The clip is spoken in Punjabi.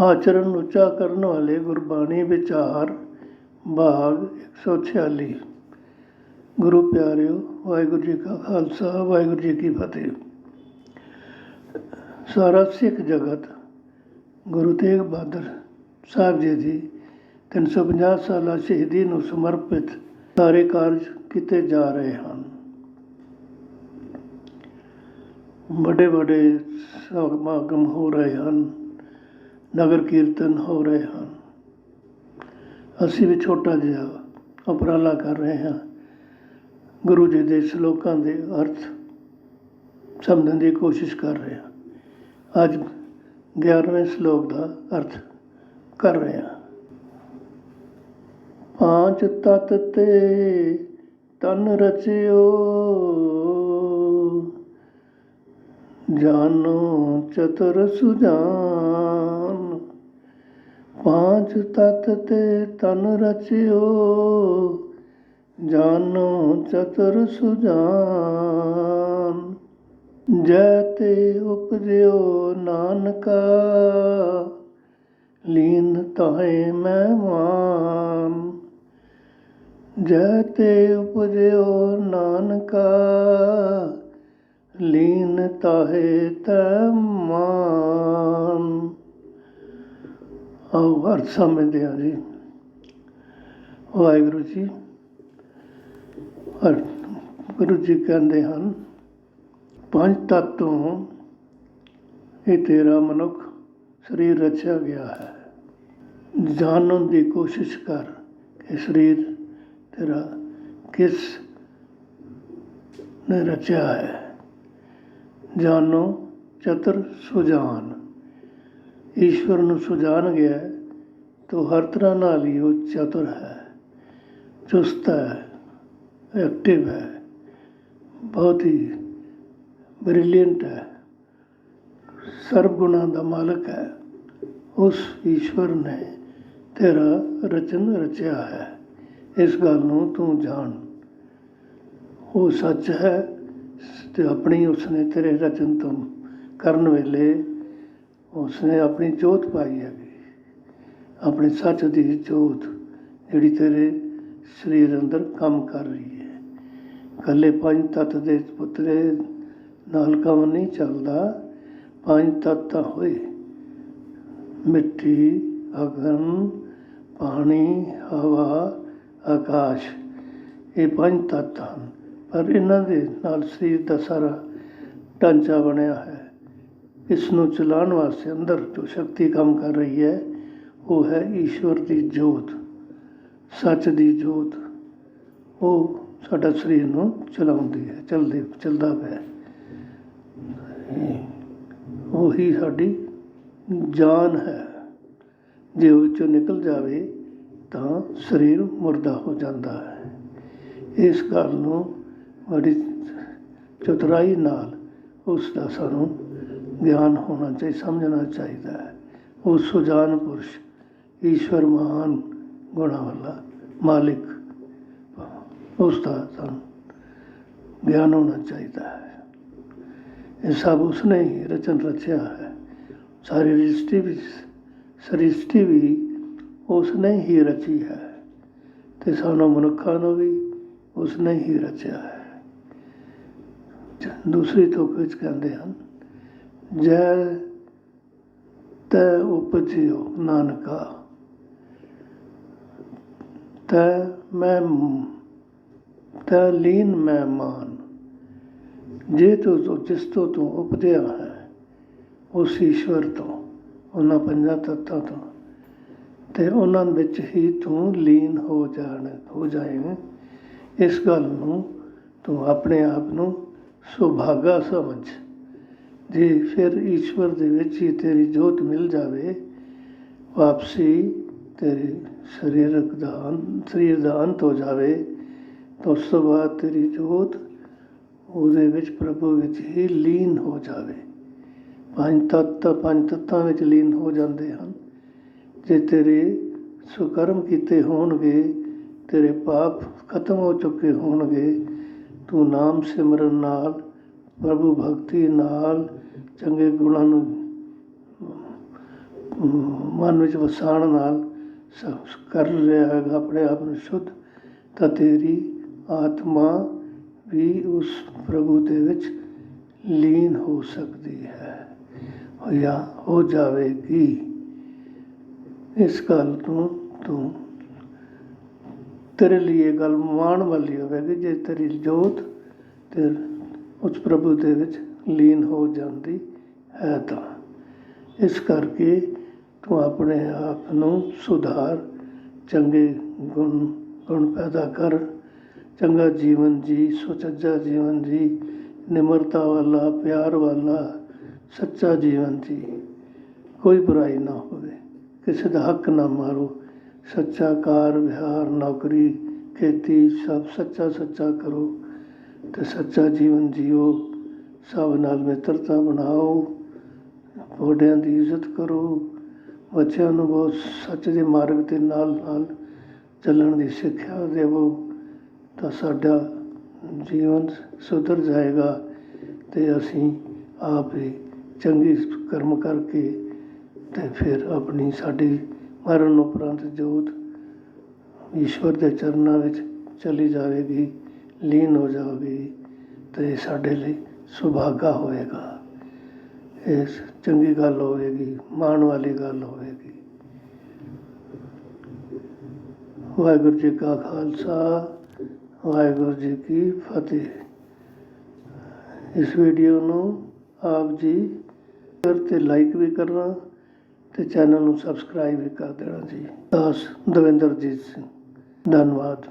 ਆਚਰਨ ਉੱਚਾ ਕਰਨ ਵਾਲੇ ਗੁਰਬਾਣੀ ਵਿਚਾਰ, ਭਾਗ 146 ਗੁਰੂ ਪਿਆਰਿਓ, ਵਾਹਿਗੁਰੂ ਜੀ ਕਾ ਖਾਲਸਾ, ਵਾਹਿਗੁਰੂ ਜੀ ਕੀ ਫਤਿਹ। ਸਾਰਾ ਸਿੱਖ ਜਗਤ, ਗੁਰੂ ਤੇਗ ਬਹਾਦਰ ਸਾਹਿਬ ਜੀ ਦੀ 350 ਸਾਲਾ ਸ਼ਹੀਦੀ ਨੂੰ ਸਮਰਪਿਤ ਸਾਰੇ ਕਾਰਜ ਕੀਤੇ ਜਾ ਰਹੇ ਹਨ। ਵੱਡੇ ਵੱਡੇ ਸਮਾਗਮ ਹੋ ਰਹੇ ਹਨ। ਨਗਰ ਕੀਰਤਨ ਹੋ ਰਹੇ ਹਨ। ਅਸੀਂ ਵੀ ਛੋਟਾ ਜਿਹਾ ਉਪਰਾਲਾ ਕਰ ਰਹੇ ਹਾਂ। ਗੁਰੂ ਜੀ ਦੇ ਸ਼ਲੋਕਾਂ ਦੇ ਅਰਥ ਸਮਝਣ ਦੀ ਕੋਸ਼ਿਸ਼ ਕਰ ਰਹੇ ਹਾਂ। ਅੱਜ 11ਵੇਂ ਸ਼ਲੋਕ ਦਾ ਅਰਥ ਕਰ ਰਹੇ ਹਾਂ। ਪਾਂਚ ਤਤ ਤੇ ਤਨ ਰਚਿਓ, ਜਾਨੋ ਚਤੁਰ ਸੁਜਾਨ। ਪਾਂਚ ਤਤ ਤੇ ਤਨ ਰਚਿਓ ਜਾਨੋ ਚਤੁਰ ਸੁਜਾਨ। ਜੈ ਤੇ ਉਪਜਿਓ ਨਾਨਕਾ, ਲੀਨ ਤਾਹੇ ਮਹਿਮਾਨ ਜੈ ਤੇ ਉਪਜਿਓ ਨਾਨਕਾ, ਲੀਨ ਤਾਹੇ ਤਮਾਨ ਆਓ ਅਰਥ ਸਮਝਦੇ ਹਾਂ ਜੀ। ਵਾਹਿਗੁਰੂ ਜੀ ਔਰ ਗੁਰੂ ਜੀ ਕਹਿੰਦੇ ਹਨ, ਪੰਜ ਤੱਤ ਤੋਂ ਇਹ ਤੇਰਾ ਮਨੁੱਖ ਸਰੀਰ ਰਚਿਆ ਗਿਆ ਹੈ। ਜਾਣਨ ਦੀ ਕੋਸ਼ਿਸ਼ ਕਰ ਕਿ ਸਰੀਰ ਤੇਰਾ ਕਿਸ ਨੇ ਰਚਿਆ ਹੈ। ਜਾਨੋ ਚਤੁਰ ਸੁਜਾਨ। ਈਸ਼ਵਰ ਨੂੰ ਸੁਜਾਨ ਗਿਆ ਹੈ, ਤਾਂ ਹਰ ਤਰ੍ਹਾਂ ਨਾਲ ਹੀ ਉਹ ਚਤੁਰ ਹੈ, ਚੁਸਤ ਹੈ ਐਕਟਿਵ ਹੈ, ਬਹੁਤ ਹੀ ਬ੍ਰਿਲੀਅੰਟ ਹੈ, ਸਰਬ ਗੁਣਾਂ ਦਾ ਮਾਲਕ ਹੈ, ਉਸ ਈਸ਼ਵਰ ਨੇ ਤੇਰਾ ਰਚਨ ਰਚਿਆ ਹੈ, ਇਸ ਗੱਲ ਨੂੰ ਤੂੰ ਜਾਣ। ਉਹ ਸੱਚ ਹੈ ਤੇ ਆਪਣੀ ਉਸਨੇ ਤੇਰੇ ਰਚਨ ਤੋਂ ਕਰਨ ਵੇਲੇ ਉਸਨੇ ਆਪਣੀ ਜੋਤ ਪਾਈ ਹੈਗੀ ਆਪਣੇ ਸੱਚ ਦੀ ਜੋਤ ਜਿਹੜੀ ਤੇਰੇ ਸਰੀਰ ਅੰਦਰ ਕੰਮ ਕਰ ਰਹੀ ਹੈ। ਕੱਲੇ ਪੰਜ ਤੱਤ ਦੇ ਪੁੱਤਰੇ ਨਾਲ ਕੰਮ ਨਹੀਂ ਚੱਲਦਾ। ਪੰਜ ਤੱਤ ਤਾਂ ਹੋਏ। ਮਿੱਟੀ, ਅਗਨ, ਪਾਣੀ, ਹਵਾ, ਆਕਾਸ਼, ਇਹ ਪੰਜ ਤੱਤ ਹਨ। ਪਰ ਇਹਨਾਂ ਦੇ ਨਾਲ ਸਰੀਰ ਦਾ ਸਾਰਾ ਢਾਂਚਾ ਬਣਿਆ ਹੈ। ਇਸ ਨੂੰ ਚਲਾਉਣ ਵਾਸਤੇ ਅੰਦਰ ਜੋ ਸ਼ਕਤੀ ਕੰਮ ਕਰ ਰਹੀ ਹੈ, ਉਹ ਹੈ ਈਸ਼ਵਰ ਦੀ ਜੋਤ, ਸੱਚ ਦੀ ਜੋਤ। ਉਹ ਸਾਡਾ ਸਰੀਰ ਨੂੰ ਚਲਾਉਂਦੀ ਹੈ, ਚਲਦੇ, ਚਲਦਾ ਪਿਆ। ਉਹੀ ਸਾਡੀ ਜਾਨ ਹੈ। ਜੇ ਉਹ ਚੋਂ ਨਿਕਲ ਜਾਵੇ, ਤਾਂ ਸਰੀਰ ਮੁਰਦਾ ਹੋ ਜਾਂਦਾ ਹੈ। ਇਸ ਗੱਲ ਨੂੰ ਬੜੀ ਚਤੁਰਾਈ ਨਾਲ ਉਸ ਦਾ ਸਾਨੂੰ ਗਿਆਨ ਹੋਣਾ ਚਾਹੀਦਾ ਸਮਝਣਾ ਚਾਹੀਦਾ ਹੈ। ਉਹ ਸੁਜਾਨ ਪੁਰਸ਼, ਈਸ਼ਵਰ ਮਹਾਨ ਗੁਣਾ ਵਾਲਾ ਮਾਲਿਕ। ਉਸ ਦਾ ਸਾਨੂੰ ਗਿਆਨ ਹੋਣਾ ਚਾਹੀਦਾ ਹੈ। ਇਹ ਸਭ ਉਸਨੇ ਹੀ ਰਚਨ ਰਚਿਆ ਹੈ। ਸਾਰੀ ਸ੍ਰਿਸ਼ਟੀ ਵੀ ਸ੍ਰਿਸ਼ਟੀ ਵੀ ਉਸਨੇ ਹੀ ਰਚੀ ਹੈ। ਤੇ ਸਾਨੂੰ ਮਨੁੱਖਾਂ ਨੂੰ ਵੀ ਉਸਨੇ ਹੀ ਰਚਿਆ ਹੈ। ਦੂਸਰੀ ਤੁਕ ਵਿੱਚ ਕਹਿੰਦੇ ਹਨ ਜੈ ਤੈ ਉਪਜਿਓ ਨਾਨਕਾ। ਤੈ ਮੈਂ ਤੈ ਲੀਨ ਮੈਂ ਮਾਨ। ਜੇ ਤੂੰ ਜੋ ਜਿਸ ਤੋਂ ਤੂੰ ਉਪਜਿਆ ਹੈ, ਉਸ ਈਸ਼ਵਰ ਤੋਂ, ਉਹਨਾਂ ਪੰਜਾਂ ਤੱਤਾਂ ਤੋਂ, ਤੇ ਉਹਨਾਂ ਵਿੱਚ ਹੀ ਤੂੰ ਲੀਨ ਹੋ ਜਾਣ, ਹੋ ਜਾਏਗਾ ਇਸ ਗੱਲ ਨੂੰ ਤੂੰ ਆਪਣੇ ਆਪ ਨੂੰ ਸੁਭਾਗਾ ਸਮਝ। ਜੇ, ਫਿਰ ਈਸ਼ਵਰ ਦੇ ਵਿੱਚ ਹੀ ਤੇਰੀ ਜੋਤ ਮਿਲ ਜਾਵੇ। ਵਾਪਸੀ ਤੇਰੇ ਸਰੀਰਕ ਦਾ ਅੰਤ, ਸਰੀਰ ਦਾ ਅੰਤ ਹੋ ਜਾਵੇ, ਤਾਂ ਉਸ ਤੋਂ ਬਾਅਦ ਤੇਰੀ ਜੋਤ ਉਹਦੇ ਵਿੱਚ ਪ੍ਰਭੂ ਵਿੱਚ ਹੀ ਲੀਨ ਹੋ ਜਾਵੇ। ਪੰਜ ਤੱਤ ਪੰਜ ਤੱਤਾਂ ਵਿੱਚ ਲੀਨ ਹੋ ਜਾਂਦੇ ਹਨ। ਜੇ ਤੇਰੇ ਸੁਕਰਮ ਕੀਤੇ ਹੋਣਗੇ, ਤੇਰੇ ਪਾਪ ਖਤਮ ਹੋ ਚੁੱਕੇ ਹੋਣਗੇ, ਤੂੰ ਨਾਮ ਸਿਮਰਨ ਨਾਲ ਪ੍ਰਭੂ ਭਗਤੀ ਨਾਲ ਚੰਗੇ ਗੁਣਾਂ ਨੂੰ ਮਨ ਵਿੱਚ ਵਸਾਣ ਨਾਲ ਕਰ ਰਿਹਾ ਹੈਗਾ, ਆਪਣੇ ਆਪ ਨੂੰ ਸ਼ੁੱਧ। ਤਾਂ ਤੇਰੀ ਆਤਮਾ ਵੀ ਉਸ ਪ੍ਰਭੂ ਦੇ ਵਿੱਚ ਲੀਨ ਹੋ ਸਕਦੀ ਹੈ ਜਾਂ ਹੋ ਜਾਵੇਗੀ। ਇਸ ਗੱਲ ਤੋਂ ਤੂੰ ਤੇਰੇ ਲਈ ਇਹ ਗੱਲ ਮਾਣ ਵਾਲੀ ਹੋਵੇਗੀ, ਜੇ ਤੇਰੀ ਜੋਤ ਤੇ ਉਸ ਪ੍ਰਭੂ ਦੇ ਵਿੱਚ ਲੀਨ ਹੋ ਜਾਂਦੀ ਹੈ ਤਾਂ। ਇਸ ਕਰਕੇ ਤੂੰ ਆਪਣੇ ਆਪ ਨੂੰ ਸੁਧਾਰ, ਚੰਗੇ ਗੁਣ ਗੁਣ ਪੈਦਾ ਕਰ। ਚੰਗਾ ਜੀਵਨ ਜੀ, ਸੁਚੱਜਾ ਜੀਵਨ ਜੀ, ਨਿਮਰਤਾ ਵਾਲਾ, ਪਿਆਰ ਵਾਲਾ, ਸੱਚਾ ਜੀਵਨ ਜੀ। ਕੋਈ ਬੁਰਾਈ ਨਾ ਹੋਵੇ, ਕਿਸੇ ਦਾ ਹੱਕ ਨਾ ਮਾਰੋ। ਸੱਚਾ ਕਾਰ, ਵਿਹਾਰ, ਨੌਕਰੀ, ਖੇਤੀ, ਸਭ ਸੱਚਾ ਸੱਚਾ ਕਰੋ। ਅਤੇ ਸੱਚਾ ਜੀਵਨ ਜੀਓ, ਸਭ ਨਾਲ ਮਿੱਤਰਤਾ ਬਣਾਓ ਵੱਡਿਆਂ ਦੀ ਇੱਜ਼ਤ ਕਰੋ। ਬੱਚਿਆਂ ਨੂੰ ਬਹੁਤ ਸੱਚ ਦੇ ਮਾਰਗ ਦੇ ਨਾਲ ਨਾਲ ਚੱਲਣ ਦੀ ਸਿੱਖਿਆ ਦੇਵੋ ਤਾਂ ਸਾਡਾ ਜੀਵਨ ਸੁਧਰ ਜਾਏਗਾ ਅਤੇ ਅਸੀਂ ਆਪ ਹੀ ਚੰਗੀ ਕਰਮ ਕਰਕੇ ਅਤੇ ਫਿਰ ਆਪਣੀ ਸਾਡੀ ਮਰਨ ਉਪਰੰਤ ਜੋਤ ਈਸ਼ਵਰ ਦੇ ਚਰਨਾਂ ਵਿੱਚ ਚਲੀ ਜਾਵੇਗੀ। ਲੀਨ ਹੋ ਜਾਵੇਗੀ ਤੇ ਸਾਡੇ ਲਈ ਸੁਭਾਗਾ ਹੋਵੇਗਾ। ਇਸ ਚੰਗੀ ਗੱਲ ਹੋਵੇਗੀ, ਮਾਣ ਵਾਲੀ ਗੱਲ ਹੋਵੇਗੀ। ਵਾਹਿਗੁਰੂ ਜੀ ਕਾ ਖਾਲਸਾ, ਵਾਹਿਗੁਰੂ ਜੀ ਕੀ ਫਤਿਹ। ਇਸ ਵੀਡੀਓ ਨੂੰ ਆਪ ਜੀ ਸ਼ੇਅਰ ਤੇ ਲਾਈਕ ਵੀ ਕਰਨਾ ਤੇ ਚੈਨਲ ਨੂੰ ਸਬਸਕ੍ਰਾਈਬ ਵੀ ਕਰ ਦੇਣਾ ਜੀ। ਦਾਸ ਦਵਿੰਦਰਜੀਤ ਸਿੰਘ। ਧੰਨਵਾਦ।